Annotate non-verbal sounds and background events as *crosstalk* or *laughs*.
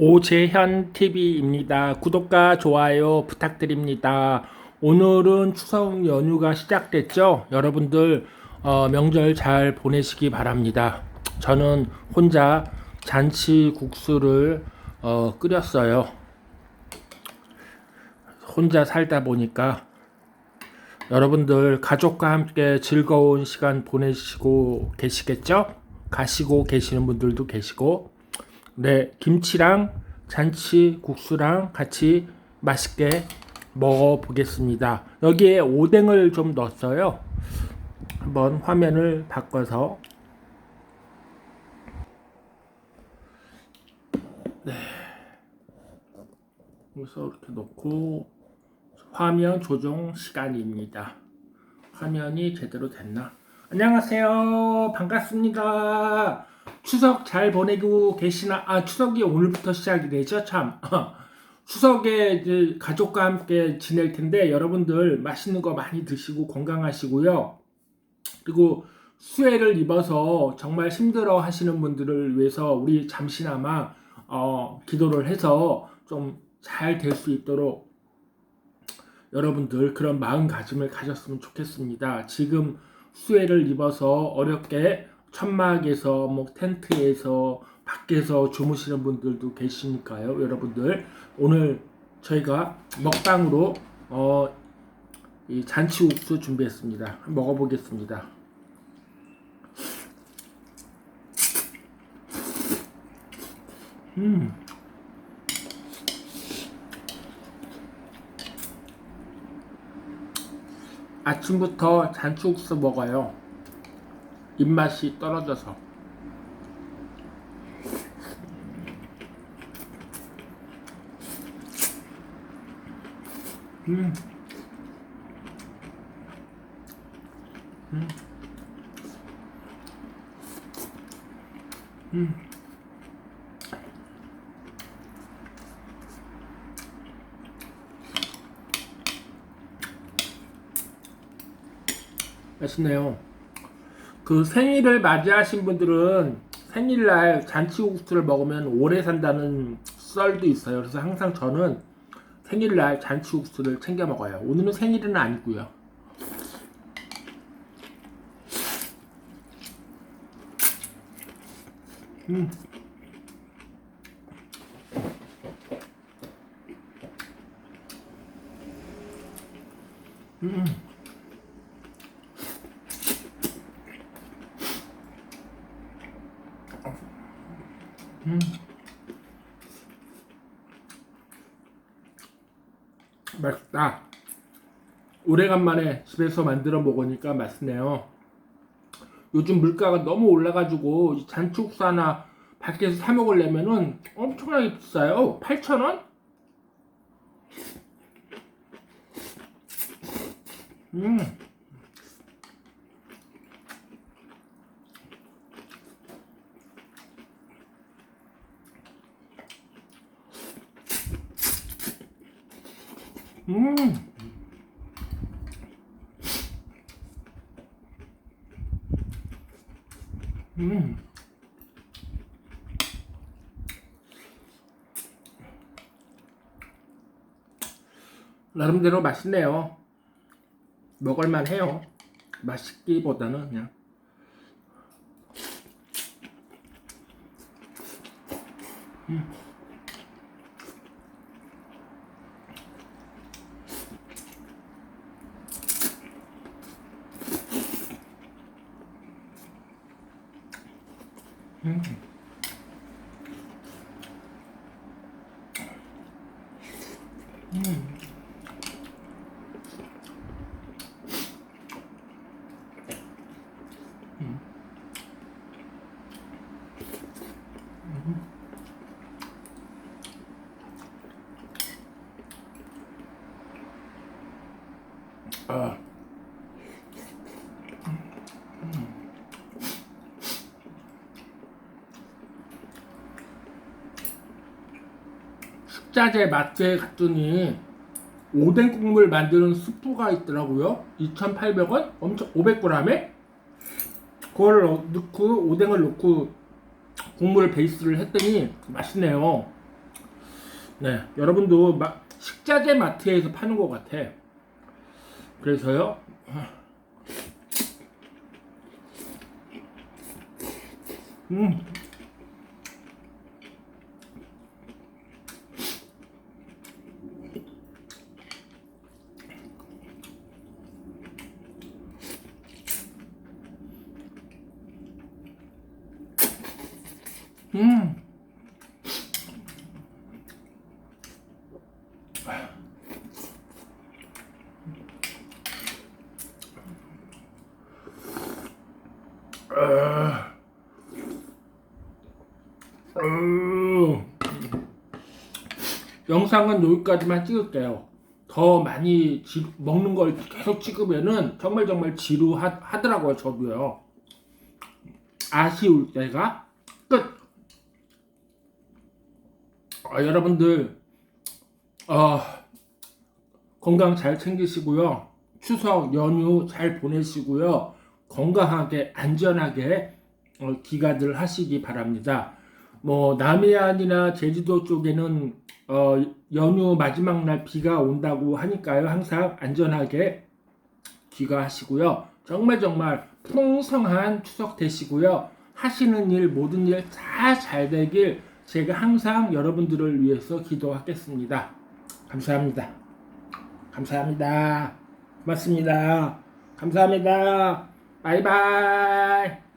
오재현 TV입니다. 구독과 좋아요 부탁드립니다. 오늘은 추석 연휴가 시작됐죠? 여러분들 어, 명절 잘 보내시기 바랍니다. 저는 혼자 잔치 국수를 어, 끓였어요. 혼자 살다 보니까 여러분들 가족과 함께 즐거운 시간 보내시고 계시겠죠? 가시고 계시는 분들도 계시고 네, 김치랑 잔치 국수랑 같이 맛있게 먹어 보겠습니다. 여기에 오뎅을 좀 넣었어요. 한번 화면을 바꿔서 네. 그래서 이렇게 놓고 화면 조정 시간입니다. 화면이 제대로 됐나? 안녕하세요. 반갑습니다. 추석 잘 보내고 계시나? 아, 추석이 오늘부터 시작이 되죠? 참. *laughs* 추석에 가족과 함께 지낼 텐데 여러분들 맛있는 거 많이 드시고 건강하시고요. 그리고 수해를 입어서 정말 힘들어 하시는 분들을 위해서 우리 잠시나마 어, 기도를 해서 좀 잘 될 수 있도록 여러분들 그런 마음가짐을 가졌으면 좋겠습니다. 지금 수해를 입어서 어렵게 천막에서 뭐 텐트에서 밖에서 주무시는 분들도 계시니까요. 여러분들 오늘 저희가 먹방으로 어, 이 잔치 국수 준비했습니다. 먹어보겠습니다. 음. 아침부터 잔치국수 먹어요. 입맛이 떨어져서. 음. 음. 음. 맛있네요. 그 생일을 맞이하신 분들은 생일날 잔치국수를 먹으면 오래 산다는 썰도 있어요. 그래서 항상 저는 생일날 잔치국수를 챙겨 먹어요. 오늘은 생일은 아니고요. 음. 음. 음. 맛있다. 오래간만에 집에서 만들어 먹으니까 맛있네요. 요즘 물가가 너무 올라가지고 하나 밖에서 사 먹으려면은 엄청나게 비싸요. 8,000원? 음. 음. 음. 나름대로 맛있네요. 먹을만 해요. 맛있기보다는 그냥. 음. 음. 음. 음. 음. 아. 식자재 마트에 갔더니 오뎅 국물 만드는 스프가 있더라고요. 2,800원? 엄청 500g에? 그걸 넣고 오뎅을 넣고 국물을 베이스를 했더니 맛있네요. 네, 여러분도 마, 식자재 마트에서 파는 것 같아. 그래서요. 음. 음. 아. 음. 영상은 여기까지만 찍을게요. 더 많이 지- 먹는 걸 계속 찍으면은 정말 정말 지루하더라고요, 저도요. 아쉬울 때가 아, 여러분들 어, 건강 잘 챙기시고요. 추석 연휴 잘 보내시고요. 건강하게 안전하게 어, 기가들 하시기 바랍니다. 뭐 남해안이나 제주도 쪽에는 어, 연휴 마지막 날 비가 온다고 하니까요. 항상 안전하게 귀가하시고요. 정말 정말 풍성한 추석 되시고요. 하시는 일 모든 일 다 잘 되길 제가 항상 여러분들을 위해서 기도하겠습니다. 감사합니다. 감사합니다. 고맙습니다. 감사합니다. 바이바이.